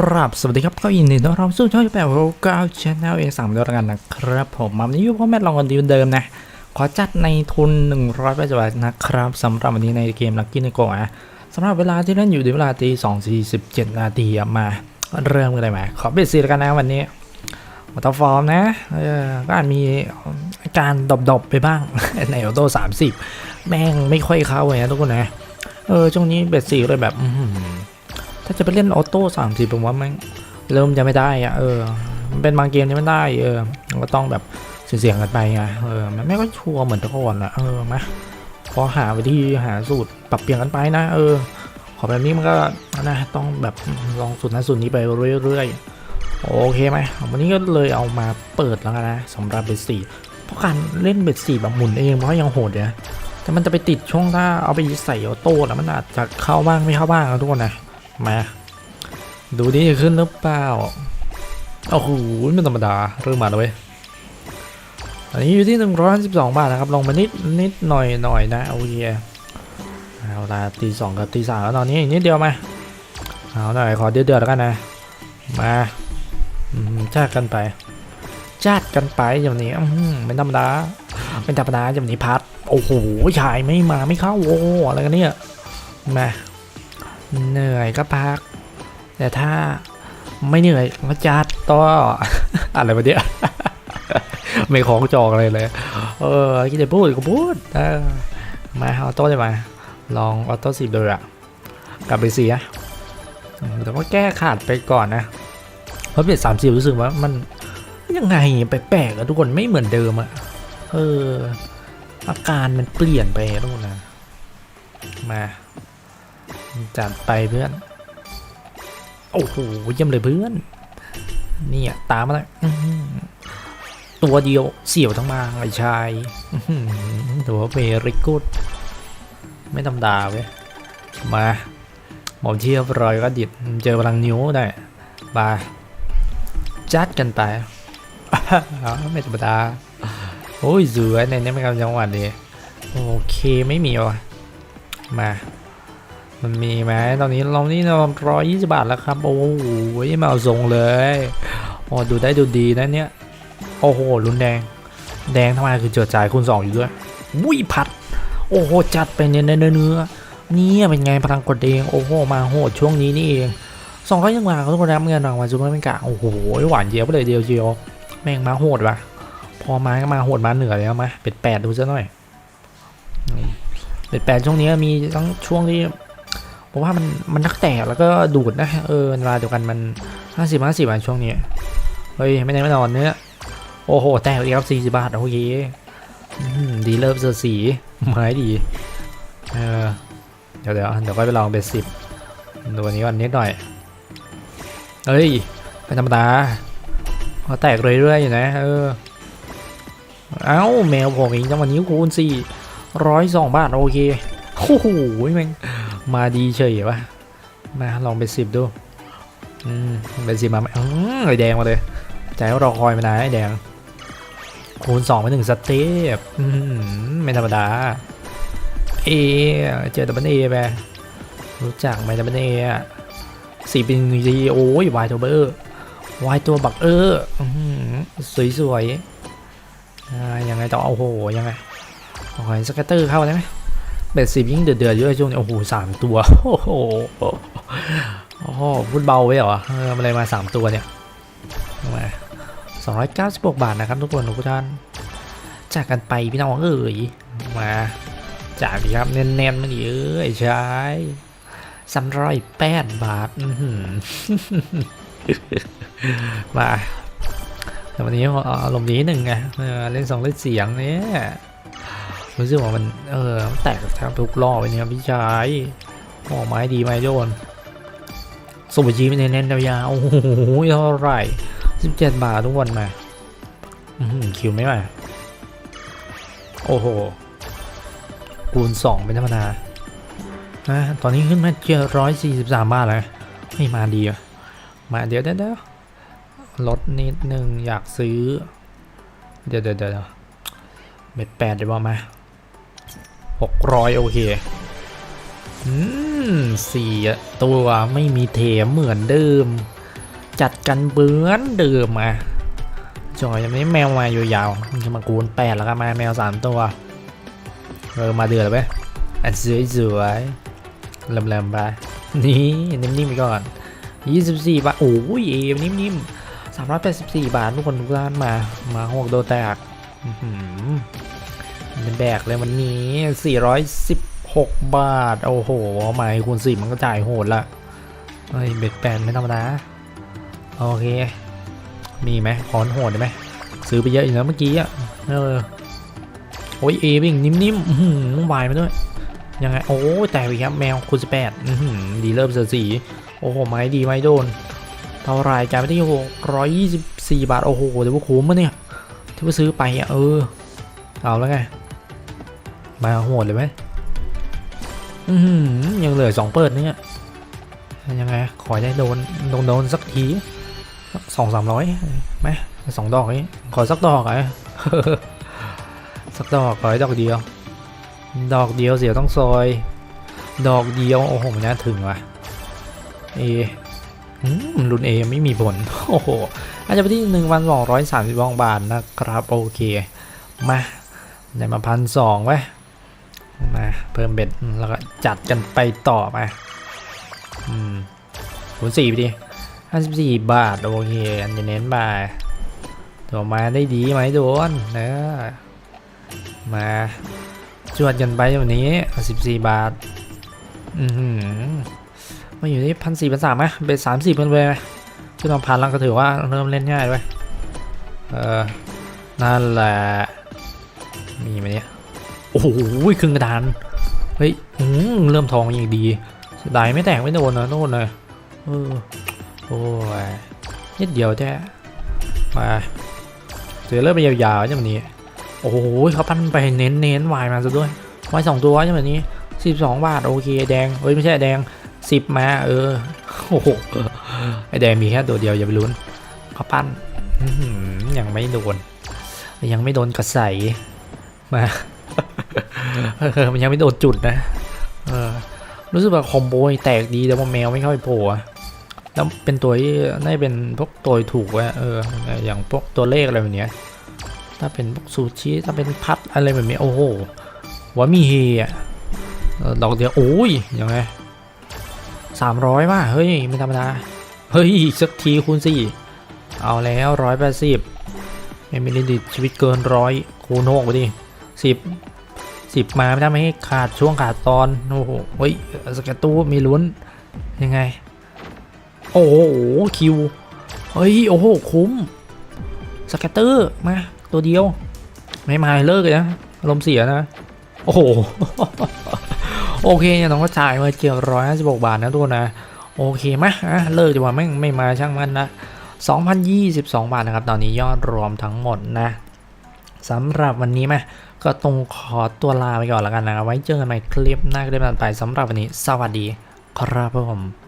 ครับสวัสดีครับก็ยินดีต้อนรับสู่ช่องแปดโรก้าชแนลเอสามด้วยกันนะครับ ผมมาวันนี้อยู่พ่อแม่ลองกันดีเหมือนเดิมนะ ขอจัดในทุน100บาทนะครับสำหรับวันนี้ในเกมลักกี้ในโกะสำหรับเวลาที่เล่นอยู่ในเวลาตีสองสี่สิบเจ็ดนาทีมาเริ่มกันเลยไหมขอเบสซีแล้วกันนะวันนี้มาตอฟอร์มนะก็อาจมีการดบๆไปบ้างในออโต้สามสิบแม่งไม่ค่อยเข้าเลยนะทุกคนนะเออช่วงนี้เบสซีเลยแบบ ถ้าจะไปเล่นออโต้สามสิบผมว่าแม่งเริ่มจะไม่ได้อะเออมันเป็นบางเกมที่ไม่ได้เออก็ต้องแบบเสี่ยงกันไปไงเออมันไม่ก็ชัวร์เหมือนแต่ก่อนละเออมาพอหาวิธีหาสูตรปรับเปลี่ยนกันไปนะ เออ ขอแบบนี้มันก็นะต้องแบบลองสูตรนั้นสูตรนี้ไปเรื่อยๆโอเคไหมวันนี้ก็เลยเอามาเปิดแล้วนะสำหรับเบสสี่เพราะการเล่นเบสสี่แบบหมุนเองมันก็ยังโหดนะแต่มันจะไปติดช่วงถ้าเอาไปใส่ออโต้แล้วมันอาจจะเข้าบ้างไม่เข้าบ้างนะทุกคนนะ มาดูดิจะขึ้นหรือเปล่าโอ้โหไม่ธรรมดาเริ่มมาแล้วเว้ยอันนี้อยู่ที่หนึ่งร้อยสิบสองบาทนะครับลงมานิดนิดหน่อยหน่อยนะโอเคเอาละตีสองกับตีสามแล้วตอนนี้อีกนิดเดียวมาเอาหน่อยขอเดือดเดือดแล้วกันนะมาจ้ากันไปจ้าดกันไปอย่างนี้อืมเป็นธรรมดาเป็นธรรมดาอย่างนี้พัดโอ้โหชายไม่มาไม่เข้าโอ้อะไรกันเนี่ยมา เหนื่อยก็พัก แต่ถ้าไม่เหนื่อยก็จัดต่ออะไรมาเนี่ยไม่ของจอกอะไรเลย เออคิดจะพูดก็พูดมาออโต้ได้ไหมลองออโต้สิบเลยอะกลับไปเสียแต่ว่าแก้ขาดไปก่อนนะเพราะเปลี่ยนสามสิบรู้สึกว่ามันยังไงแปลกๆอะทุกคนไม่เหมือนเดิมอะเอออาการมันเปลี่ยนไปทุกคนนะมา จัดไปเพื่อน โอ้โหเยี่ยมเลยเพื่อน นี่อะตามมาแล้วตัวเดียวเสี่ยวทั้งมาไอ้ชายถือว่าเมริกุดไม่ธรรมดาเว้ย มาหมอมเชียบรอยก็ดิดเจอพลังนิ้วได้บาจัดกันไปไม่ธรรมดา โอ้ยเสวยในนี้ไม่กำจังหวัดเลยโอเคไม่มีว่ะมา มันมีไหมตอนนี้เรานี่เราร้อยยี่สิบาทแล้วครับ โอ้โหไมาเอาทรงเลยโอ้ดูได้ดูดีนะเนี่ย โอ้โหรุนแดง แดงทำไมคือเจิดจ่ายคูณสองอยู่ด้วยวุ้ยพัด โอ้โห จัดไปเนื้อเนื้อเนื้อเนี่ยเป็นไงพลังกดเองโอ้โหมาโหดช่วงนี้นี่เองสองร้อยยังมาเขาต้องรับเงินรางวัลซูเปอร์เป็นกะโอ้โหหวานเจี๊ยบเลยเดียวเชียวแม่งมาโหดว่ะพอมาก็มาโหดมาเหนือแล้วมาเป็ดแปดดูซะหน่อยเป็ดแปดช่วงนี้มีทั้งช่วงที่ ผมว่ามันมันนักแตกแล้วก็ดูดนะเออเวลาเดียวกันมันห้าสิบห้าสิบอะช่วงนี้เฮ้ยไม่ได้ไม่นอนเนื้อโอ้โหแตกอีกครับสี่สิบบาทโอเคดีเลิฟเซอร์สีไม้ดีเออเดี๋ยวเดี๋ยวเดี๋ยวก็ไปลองเบสสิบดูอันนี้วันนิดหน่อยเฮ้ยเป็นธรรมดาเขาแตกเรื่อยๆอยู่นะเออเอ้าแมวผมเองจังหวะนี้คูณสี่ร้อยสองบาทโอเคโอ้โหแม่ง มาดีเฉยวะมาลองไปสิบดูอืมไปสิบมาไหมอืมไอแดงมาเลยใจว่ารอคอยมานานไอแดง คูณสองไปหนึ่งสเตปอืมไม่ธรรมดาเอเจอดับเบิลเอไปรู้จักไหมดับเบิลเออะสี่เป็นดีโอ้ยวายตัวเบอร์วายตัวบักเออร์สวยสวยๆยังไงต่อโอ้โหยังไงโอ้ยสเก็ตเตอร์เข้าได้ไหม เบ็ดสิบยิ่งเดือดเดือดเยอะช่วงนี้โอ้โหสามตัว โอ้โหโอ้โหพูดเบาไว้เหรอเออมันเลยมาสามตัวเนี่ยมาสองร้อยเก้าสิบกบาทนะครับทุกคนทุกท่านจากกันไปพี่น้องเอ้ยมาจากดีครับแน่นๆมันเยอ้ยใช่สามร้อยแปดบาทมาแต่วันนี้อารมณ์ดีหนึ่งไงเออเล่นสองเล่นเสียงเนี่ย รู้สึกว่ามันเออแตกแทบทุกรอบเลยนี่ยพี่ชายออกไม้ดีไหมโยนสุบจีไม่เน้นๆยาวโอ้โหเท่าไหร่สิบเจ็ดบาททุกวันมาอื้อหือคิวไม่มาโอ้โหคูณสองเป็นธรรมดานะตอนนี้ขึ้นมาเจ็ดร้อยสี่สิบสามบาทแล้วให้มาดีอะมาเดี๋ยวเดี๋ยวเดี๋ยวลดนิดนึงอยากซื้อ เดี๋ยวเดี๋ยวเดี๋ยวเม็ดแปดได้บ้างไหม หกร้อยโอเค อืมสี่ตัวไม่มีเถมเหมือนเดิม จัดกันเบื้อนเดิมมาจอยยังไม่แมวมาอยู่ยาวมันจะมาคูณแปดแล้วก็มาแมวสามตัว เออมาเดือดเลยไหมอันสวยสวยๆเริ่มๆไปนี่นิ่มๆไปก่อน 24 บาท โอ้ยเอมนิ่มๆ384 บาท ทุกคนทุกท่านมา มาหกโดแตก อื้อหือเป็นแบกเลยวันนี้ 416 บาท โอ้โหหมายคูณสิมันก็จ่ายโหดละเฮ้ยเบ็ดแปนไม่ธรรมดา โอเค มีไหมขอนโหดได้ไหม ซื้อไปเยอะอยู่แล้วเมื่อกี้อะ เออ โอ้ยเอวิ่งนิ่มๆอื้อหือวายมาด้วย ยังไง โอ้แตกอีกครับ แมวคูณ18อื้อหือดีเริ่มเสียสี โอ้โห ไม้ดีไม้โดน เท่าไรจ่ายไปที่หกร้อยยี่สิบสี่บาท โอ้โหเดี๋ยวว่าคุ้มมะเนี่ยที่ว่าซื้อไปอะ เออ เอาแล้วไง มาโหดเลยไหมอือหือยังเหลือสองเปิดเนี่ยยังไงขอได้โดนโดนโดนสักทีสองสามร้อยไหมสองดอกนี้ขอสักดอกไอะสักดอกขอให้ดอกเดียว ดอกเดียวเสียต้องซอย ดอกเดียวโอ้โหมันน่าถึงว่ะเออรุ่นเอไม่มีผลโอ้โหอาจจะไปที่หนึ่งวันสองร้อยสามสิบองบาทนะครับโอเคมาได้มาพันสองไว้ มาเพิ่มเบ็ดแล้วก็จัดกันไปต่อมาอืมคูณสี่ไปดิห้าสิบสี่บาท โอเค อันจะเน้นมาตัวมาได้ดีไหมโดนเนอะมาจวดกันไปวันนี้สิบสี่บาท อือหือมาอยู่ที่พันสี่พันสามไหมเป็นสามสี่พันเลยไหมขึ้นมาพันแล้วก็ถือว่าเริ่มเล่นง่ายด้วย เออ นั่นแหละ มีไหมเนี่ย โอ้โหครึ่งกระดาน เฮ้ยอืมเริ่มทองอย่างดีสดายไม่แตกไม่โดนนะโน่นเลยเออโอ้ยนิดเดียวแท้มาเสือเริ่มไปยาวๆจังแบบนี้ โอ้โหเขาปั้นไปเน้นเน้นๆวายมาซะด้วยวายสองตัวจังแบบนี้สิบสองบาทโอเคแดงเฮ้ยไม่ใช่แดงสิบมาเออโอ้โหไอแดงมีแค่ตัวเดียวอย่าไปลุ้นเขาปั้นยังไม่โดน ยังไม่โดนกระใสมา เออมันยังไม่โดนจุดนะ เออ รู้สึกว่าคอมโบนี่แตกดีแต่ว่าแมวไม่ค่อยโผล่อะแล้วเป็นตัวที่น่าเป็นพวกตัวถูกอะเออ อย่างพวกตัวเลขอะไรแบบนี้ถ้าเป็นพวกซูชิถ้าเป็นพัดอะไรแบบนี้โอ้โหว่ามีเฮอะดอกเดียวโอ้ยยังไงสามร้อยว่ะเฮ้ยไม่ธรรมดาเฮ้ยอีกสักทีคูณสี่เอาแล้วร้อยแปดสิบไม่มีลิมิตชีวิตเกินร้อยคูณหกไปดิสิบ สิบมาไม่ได้ไม่ให้ขาดช่วงขาดตอน โอ้โหเฮ้ยสเก็ตตู้มีลุ้น ยังไง โอ้โห คิว เฮ้ย โอ้โห คุ้มสเก็ตเตอร์มา ตัวเดียว ไม่มาเลิกเลยนะอารมณ์เสียนะ โอ้โห โอเคเนี่ยน้องก็จ่ายมาเจียร้อยห้าสิบหกบาทนะทุกคนนะ โอเคไหมอะเลิกดีกว่าไม่ไม่มาช่างมันนะ2,022 บาทนะครับ ตอนนี้ยอดรวมทั้งหมดนะ สำหรับวันนี้มาก็ตรงขอตัวลาไปก่อนแล้วกันนะครับไว้เจอกันใหม่คลิปหน้าคลิปต่อไปสำหรับวันนี้ สวัสดีครับผม